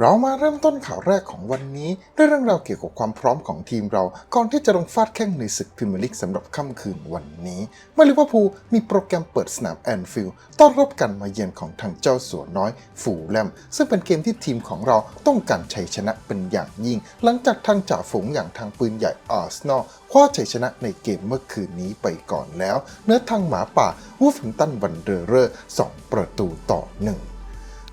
เรามาเริ่มต้นข่าวแรกของวันนี้ด้วยเรื่องราวเกี่ยวกับความพร้อมของทีมเรา ก่อนที่จะลงฟาดแข้งในศึกพรีเมียร์ลีกสำหรับค่ำคืนวันนี้เมื่อลิเวอร์พูลมีโปรแกรมเปิดสนามแอนฟิลด์ต้อนรับการมาเยือนของทางเจ้าสัวน้อยฟูแลม ซึ่งเป็นเกมที่ทีมของเราต้องการชัยชนะเป็นอย่างยิ่ง หลังจากทางจ่าฝูงอย่างทางปืนใหญ่อาร์เซนอลคว้าชัยชนะในเกมเมื่อคืนนี้ไปก่อนแล้ว เนื้อทางหมาป่าวูฟฟิงตันวันเดอร์เรอร์สองประตูต่อห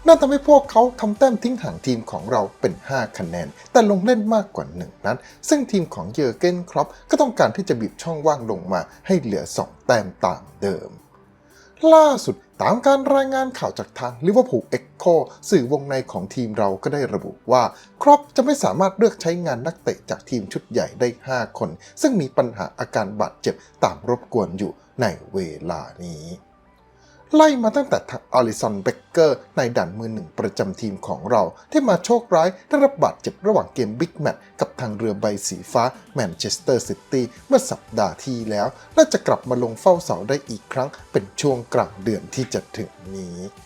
นั่นทำให้พวกเขาทำแต้มทิ้งห่างทีมของเราเป็น 5 คะแนน แต่ลงเล่นมากกว่า 1 นัด ซึ่งทีมของเยอร์เกนครอปก็ต้องการที่จะบีบช่องว่างลงมาให้เหลือ 2 แต้มตามเดิม ล่าสุดตามการรายงานข่าวจากทางลิเวอร์พูลเอ็กโคสื่อวงในของทีมเราก็ได้ระบุว่า ครอปจะไม่สามารถเลือกใช้งานนักเตะจากทีมชุดใหญ่ได้ 5 คน ซึ่งมีปัญหาอาการบาดเจ็บตามรบกวนอยู่ในเวลานี้ ไล่มาตั้งแต่ทางอลิสันเบเกอร์ในด่านมือหนึ่งประจำทีมของเรา ที่มาโชคร้ายได้รับบาดเจ็บระหว่างเกมบิ๊กแมตช์กับทางเรือใบสีฟ้าแมนเชสเตอร์ซิตี้เมื่อสัปดาห์ที่แล้ว และจะกลับมาลงเฝ้าเสาได้อีกครั้งเป็นช่วงกลางเดือนที่จะถึงนี้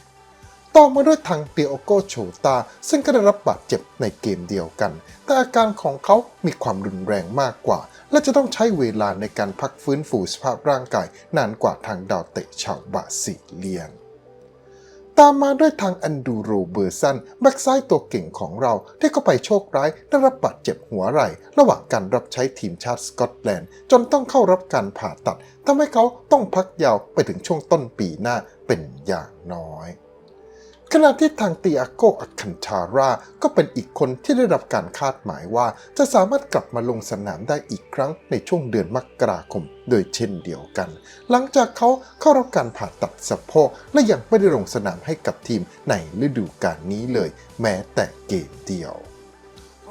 ต่อมาด้วยทางเตียโกโชตา ซึ่งก็ได้รับบาดเจ็บในเกมเดียวกัน แต่อาการของเขามีความรุนแรงมากกว่า และจะต้องใช้เวลาในการพักฟื้นฟูสภาพร่างกายนานกว่าทางดาวเตะชาวบาซิเลียนตามมาด้วยทางอันดูโรเบอร์สันแบ็กซ้ายตัวเก่งของเราที่เข้าไปโชคร้ายได้รับบาดเจ็บหัวไหล่ระหว่างการรับใช้ทีมชาติสกอตแลนด์ จนต้องเข้ารับการผ่าตัดทำให้เขาต้องพักยาวไปถึงช่วงต้นปีหน้าเป็นอย่างน้อย ขณะที่ทางเตียโกอัคคันชาราก็เป็นอีกคนที่ได้รับการคาดหมายว่า จะสามารถกลับมาลงสนามได้อีกครั้งในช่วงเดือนมกราคม โดยเช่นเดียวกัน หลังจากเขาเข้ารับการผ่าตัดสะโพกและยังไม่ได้ลงสนามให้กับทีมในฤดูกาลนี้เลย แม้แต่เกมเดียว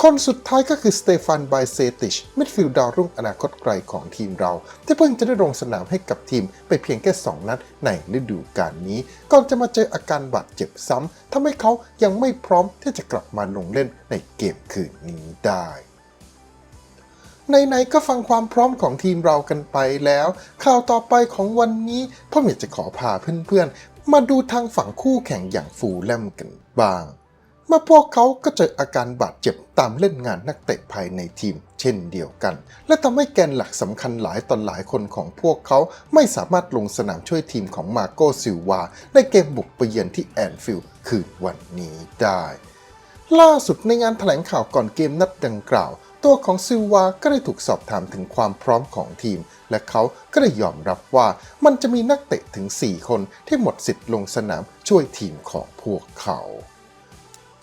คนสุดท้ายก็คือสเตฟานไบเซติชมิดฟิลด์ดาวรุ่งอนาคตไกลของทีมเรา ที่เพิ่งจะได้ลงสนามให้กับทีมไปเพียงแค่ 2 นัดในฤดูกาลนี้ ก่อนจะมาเจออาการบาดเจ็บซ้ำทำให้เขายังไม่พร้อมที่จะกลับมาลงเล่นในเกมคืนนี้ได้ไหนๆก็ฟังความพร้อมของทีมเรากันไปแล้ว ข่าวต่อไปของวันนี้พ่ออยากจะขอพาเพื่อนๆ มาดูทางฝั่งคู่แข่งอย่างฟูลแลมกันบ้าง เมื่อพวกเขาก็เจออาการบาดเจ็บตามเล่นงานนักเตะภายในทีม เช่นเดียวกัน และทำให้แกนหลักสำคัญหลายตอนหลายคนของพวกเขาไม่สามารถลงสนามช่วยทีมของมาโกซิลวาในเกมบุกไปเยือนที่แอนฟิลด์คืนวันนี้ได้ ล่าสุดในงานแถลงข่าวก่อนเกมนัดดังกล่าว ตัวของซิลวาก็ได้ถูกสอบถามถึงความพร้อมของทีม และเขาก็ได้ยอมรับว่ามันจะมีนักเตะถึง 4 คนที่หมดสิทธิ์ลงสนามช่วยทีมของพวกเขา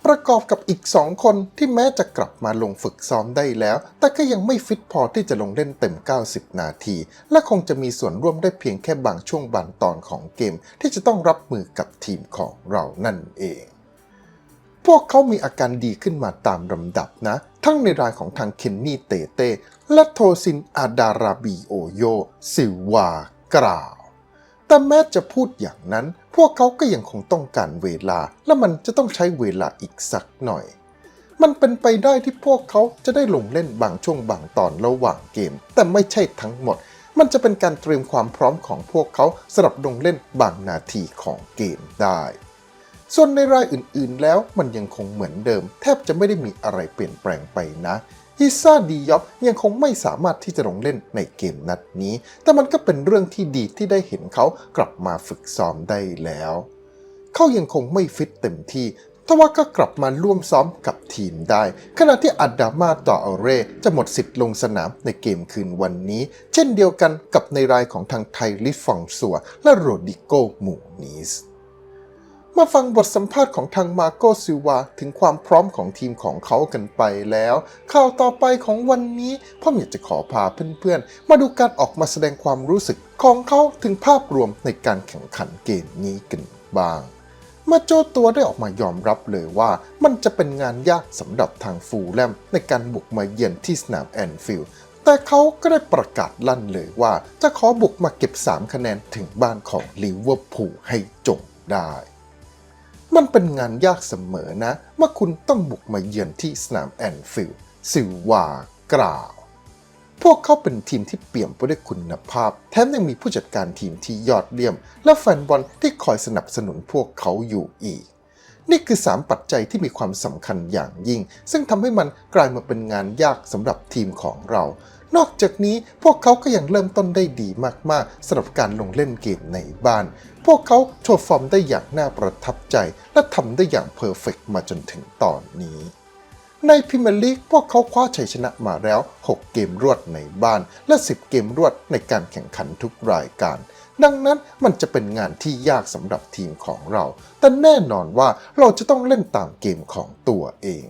ประกอบกับอีก 2 คนที่แม้จะกลับมาลงฝึกซ้อมได้แล้ว แต่ก็ยังไม่ฟิตพอที่จะลงเล่นเต็ม 90 นาที และคงจะมีส่วนร่วมได้เพียงแค่บางช่วงบางตอนของเกม ที่จะต้องรับมือกับทีมของเรานั่นเอง พวกเขามีอาการดีขึ้นมาตามลำดับนะ ทั้งในรายของทางเคนนี่เตเต้และโทซินอาดาราบีโอโยซิวากล่าว แต่แม้จะพูดอย่างนั้น พวกเขาก็ยังคงต้องการเวลา และมันจะต้องใช้เวลาอีกสักหน่อย มันเป็นไปได้ที่พวกเขาจะได้ลงเล่นบางช่วงบางตอนระหว่างเกม แต่ไม่ใช่ทั้งหมด มันจะเป็นการเตรียมความพร้อมของพวกเขาสำหรับลงเล่นบางนาทีของเกมได้ ส่วนในรายอื่นๆแล้วมันยังคงเหมือนเดิม แทบจะไม่ได้มีอะไรเปลี่ยนแปลงไปนะ ฮิซาดียอบยังคงไม่สามารถที่จะลงเล่นในเกมนัดนี้ แต่มันก็เป็นเรื่องที่ดีที่ได้เห็นเขากลับมาฝึกซ้อมได้แล้ว เขายังคงไม่ฟิตเต็มที่แต่ว่าก็กลับมาร่วมซ้อมกับทีมได้ ขณะที่อัดดามาต่ออเรจะหมดสิทธิ์ลงสนามในเกมคืนวันนี้ เช่นเดียวกันกับในรายของทางไทลิฟองซัวและโรดิโกมูนิส มาฟังบทสัมภาษณ์ของทางมาโกซิวาถึงความพร้อมของทีมของเขากันไปแล้ว ข่าวต่อไปของวันนี้พ่ออยากจะขอพาเพื่อนๆ มาดูการออกมาแสดงความรู้สึกของเขาถึงภาพรวมในการแข่งขันเกมนี้กันบ้างเมื่อโจตัวได้ออกมายอมรับเลยว่ามันจะเป็นงานยากสำหรับทางฟูลแลมในการบุกมาเยือนที่สนามแอนฟิลด์แต่เขาก็ได้ประกาศลั่นเลยว่าจะขอบุกมาเก็บ 3 คะแนนถึงบ้านของลิเวอร์พูลให้จงได้ มันเป็นงานยากเสมอนะ เมื่อคุณต้องบุกมาเยือนที่สนามแอนฟิลด์ซิลวากล่าว พวกเขาเป็นทีมที่เปี่ยมไปด้วยคุณภาพ แถมยังมีผู้จัดการทีมที่ยอดเยี่ยม และแฟนบอลที่คอยสนับสนุนพวกเขาอยู่อีก นี่คือ 3 ปัจจัยที่มีความสำคัญอย่างยิ่ง ซึ่งทำให้มันกลายมาเป็นงานยากสำหรับทีมของเรา นอกจากนี้พวกเขาก็ยังเริ่มต้นได้ดีมากๆสำหรับการลงเล่นเกมในบ้าน พวกเขาโชว์ฟอร์มได้อย่างน่าประทับใจ และทำได้อย่างเพอร์เฟกมาจนถึงตอนนี้ในพรีเมียร์ลีกพวกเขาคว้าชัยชนะมาแล้ว 6 เกมรวดในบ้าน และ 10 เกมรวดในการแข่งขันทุกรายการ ดังนั้นมันจะเป็นงานที่ยากสำหรับทีมของเรา แต่แน่นอนว่าเราจะต้องเล่นตามเกมของตัวเอง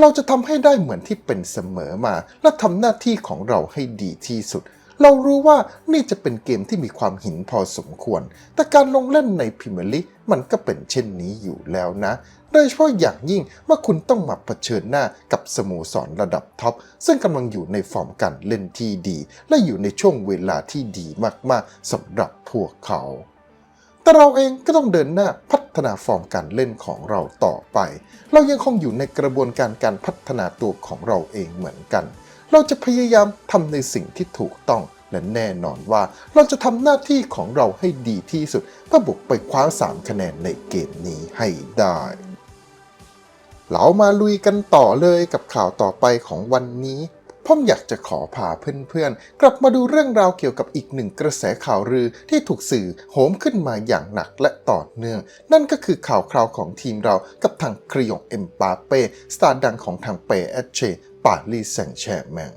เราจะทำให้ได้เหมือนที่เป็นเสมอมา และทำหน้าที่ของเราให้ดีที่สุด เรารู้ว่านี่จะเป็นเกมที่มีความหินพอสมควร แต่การลงเล่นในพรีเมียร์ลีกมันก็เป็นเช่นนี้อยู่แล้วนะ โดยเฉพาะอย่างยิ่งเมื่อคุณต้องมาเผชิญหน้ากับสโมสรระดับท็อป ซึ่งกำลังอยู่ในฟอร์มการเล่นที่ดี และอยู่ในช่วงเวลาที่ดีมากๆสำหรับพวกเขา แต่เราเองก็ต้องเดินหน้าพัฒ ฒนาฟอร์มการเล่นของเราต่อไป เรายังคงอยู่ในกระบวนการการพัฒนาตัวของเราเองเหมือนกัน เราจะพยายามทำในสิ่งที่ถูกต้องและแน่นอนว่าเราจะทำหน้าที่ของเราให้ดีที่สุดเพื่อบุกไปคว้า 3 คะแนนในเกมนี้ให้ได้ เรามาลุยกันต่อเลยกับข่าวต่อไปของวันนี้ ผมอยากจะขอพาเพื่อนๆ กลับมาดูเรื่องราวเกี่ยวกับอีกหนึ่งกระแสข่าวลือที่ถูกสื่อโหมขึ้นมาอย่างหนักและต่อเนื่อง นั่นก็คือข่าวคราวของทีมเรากับทางคริยองเอ็มปาเป้สตาร์ดังของทางเปแอชเชปารีสแซงแชร์แมง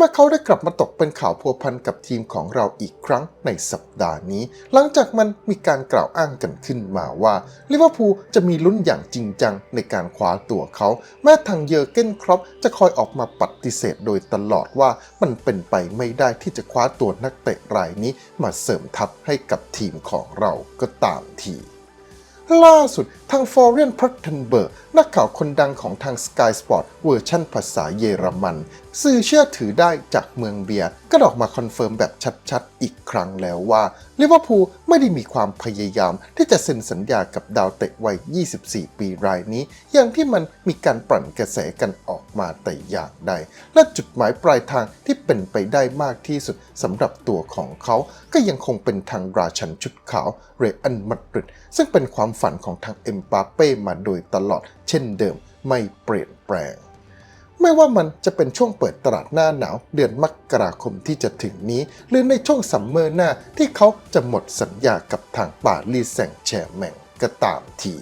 เมื่อเขาได้กลับมาตกเป็นข่าวพัวพันกับทีมของเราอีกครั้งในสัปดาห์นี้ หลังจากมันมีการกล่าวอ้างกันขึ้นมาว่าลิเวอร์พูลจะมีลุ้นอย่างจริงจังในการคว้าตัวเขา แม้ทางเยอร์เกนครอปจะคอยออกมาปฏิเสธโดยตลอดว่ามันเป็นไปไม่ได้ที่จะคว้าตัวนักเตะรายนี้มาเสริมทัพให้กับทีมของเราก็ตามทีล่าสุดทางฟอร์เรนพัตเทนเบิร์กนักข่าวคนดังของทาง Sky Sport เวอร์ชั่นภาษาเยอรมัน สื่อเชื่อถือได้จากเมืองเบียร์ก็ออกมาคอนเฟิร์มแบบชัดๆ อีกครั้งแล้วว่าลิเวอร์พูลไม่ได้มีความพยายามที่จะเซ็นสัญญากับดาวเตะวัย 24 ปีรายนี้ อย่างที่มันมีการปรั่นกระแสกันออกมาแต่อย่างใด และจุดหมายปลายทางที่เป็นไปได้มากที่สุดสำหรับตัวของเขา ก็ยังคงเป็นทางราชันชุดขาวเรอันมาดริดซึ่งเป็นความฝันของทางเอ็มปาเป้มาโดยตลอดเช่นเดิมไม่เปลี่ยนแปลง ไม่ว่ามันจะเป็นช่วงเปิดตลาดหน้าหนาวเดือนมกราคมที่จะถึงนี้ หรือในช่วงซัมเมอร์หน้าที่เขาจะหมดสัญญากับทางปารีสแซงแชร์แมงก็ตามที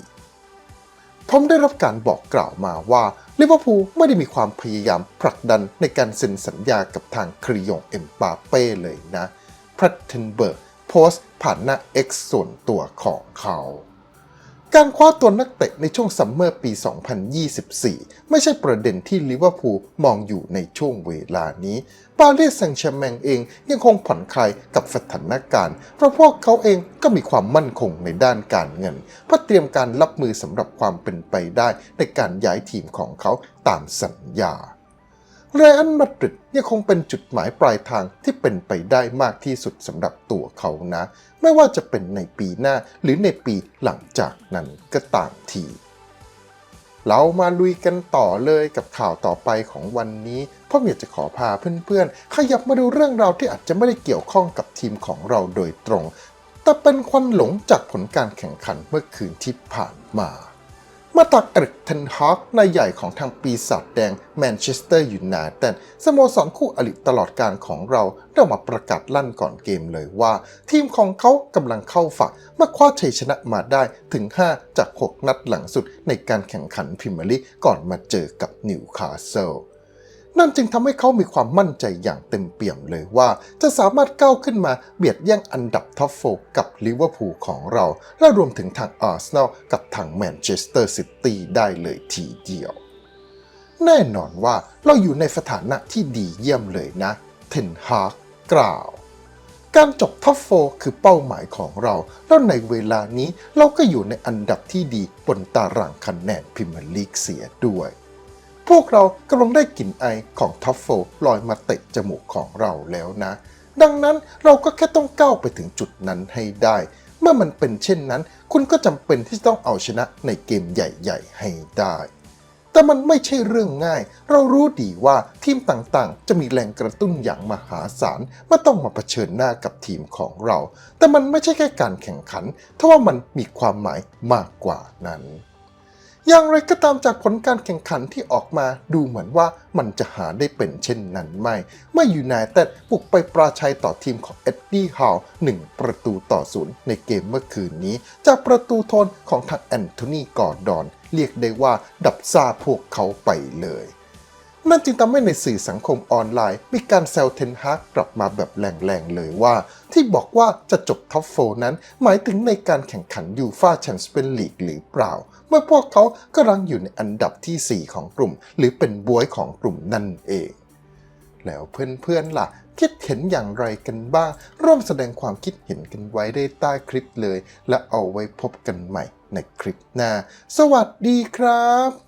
ผมได้รับการบอกกล่าวมาว่าลิเวอร์พูลไม่ได้มีความพยายามผลักดันในการเซ็นสัญญากับทางคริยองเอ็มปาเป้เลยนะพรัตเทนเบิร์กโพสต์ผ่านหน้า X ส่วนตัวของเขา การคว้าตัวนักเตะในช่วงซัมเมอร์ปี 2024 ไม่ใช่ประเด็นที่ลิเวอร์พูลมองอยู่ในช่วงเวลานี้ ปารีสแซงต์แชร์แมงเองยังคงผ่อนคลายกับสถานการณ์ เพราะพวกเขาเองก็มีความมั่นคงในด้านการเงิน เพื่อเตรียมการรับมือสำหรับความเป็นไปได้ในการย้ายทีมของเขาตามสัญญา เรอัลมาดริดยังคงเป็นจุดหมายปลายทางที่เป็นไปได้มากที่สุดสำหรับตัวเขานะ ไม่ว่าจะเป็นในปีหน้าหรือในปีหลังจากนั้นก็ตามที เรามาลุยกันต่อเลยกับข่าวต่อไปของวันนี้เพราะอยากจะขอพาเพื่อนๆ ขยับมาดูเรื่องราวที่อาจจะไม่ได้เกี่ยวข้องกับทีมของเราโดยตรง แต่เป็นควันหลงจากผลการแข่งขันเมื่อคืนที่ผ่านมา มาตักเอริกเทนฮอกนายใหญ่ของทางปีศาจแดงแมนเชสเตอร์ยูไนเต็ดสโมสรคู่อริตลอดการของเราได้มาประกาศลั่นก่อนเกมเลยว่า ทีมของเขากำลังเข้าฝักเมื่อคว้าชัยชนะมาได้ถึง 5 จาก 6 นัดหลังสุดในการแข่งขันพรีเมียร์ลีกก่อนมาเจอกับนิวคาสเซิล นั่นจึงทำให้เขามีความมั่นใจอย่างเต็มเปี่ยมเลยว่า จะสามารถก้าวขึ้นมาเบียดแย่งอันดับท็อปโฟกับลิเวอร์พูลของเรา และรวมถึงทางอาร์เซนอลกับทางแมนเชสเตอร์ซิตี้ได้เลยทีเดียว แน่นอนว่าเราอยู่ในสถานะที่ดีเยี่ยมเลยนะ เทนฮากกล่าวการจบท็อปโฟคือเป้าหมายของเรา แล้วในเวลานี้เราก็อยู่ในอันดับที่ดีบนตารางคะแนนพรีเมียร์ลีกเสียด้วย พวกเรากำลังได้กลิ่นไอของท็อปโฟลอยมาเตะจมูกของเราแล้วนะ ดังนั้นเราก็แค่ต้องก้าวไปถึงจุดนั้นให้ได้ เมื่อมันเป็นเช่นนั้น คุณก็จำเป็นที่จะต้องเอาชนะในเกมใหญ่ๆ ให้ได้ แต่มันไม่ใช่เรื่องง่าย เรารู้ดีว่าทีมต่างๆ จะมีแรงกระตุ้นอย่างมหาศาลเมื่อต้องมาเผชิญหน้ากับทีมของเรา แต่มันไม่ใช่แค่การแข่งขันทว่ามันมีความหมายมากกว่านั้น อย่างไรก็ตามจากผลการแข่งขันที่ออกมาดูเหมือนว่ามันจะหาได้เป็นเช่นนั้นไม่ เมื่อยูไนเต็ดบุกไปปราชัยต่อทีมของเอ็ดดี้ฮาวหนึ่งประตูต่อศูนย์ในเกมเมื่อคืนนี้ จากประตูโทนของทางแอนโทนีกอร์ดอน เรียกได้ว่าดับซาพวกเขาไปเลย นั่นจึงทำให้ในสื่อสังคมออนไลน์ มีการแซวเทนฮากกลับมาแบบแรงๆเลยว่า ที่บอกว่าจะจบท็อปโฟนั้น หมายถึงในการแข่งขันยูฟาแชมเปี้ยนลีกหรือเปล่า เมื่อพวกเขากำลังอยู่ในอันดับที่ 4 ของกลุ่ม หรือเป็นบวยของกลุ่มนั่นเอง แล้วเพื่อนๆล่ะ คิดเห็นอย่างไรกันบ้าง ร่วมแสดงความคิดเห็นกันไว้ได้ใต้คลิปเลย และเอาไว้พบกันใหม่ในคลิปหน้า สวัสดีครับ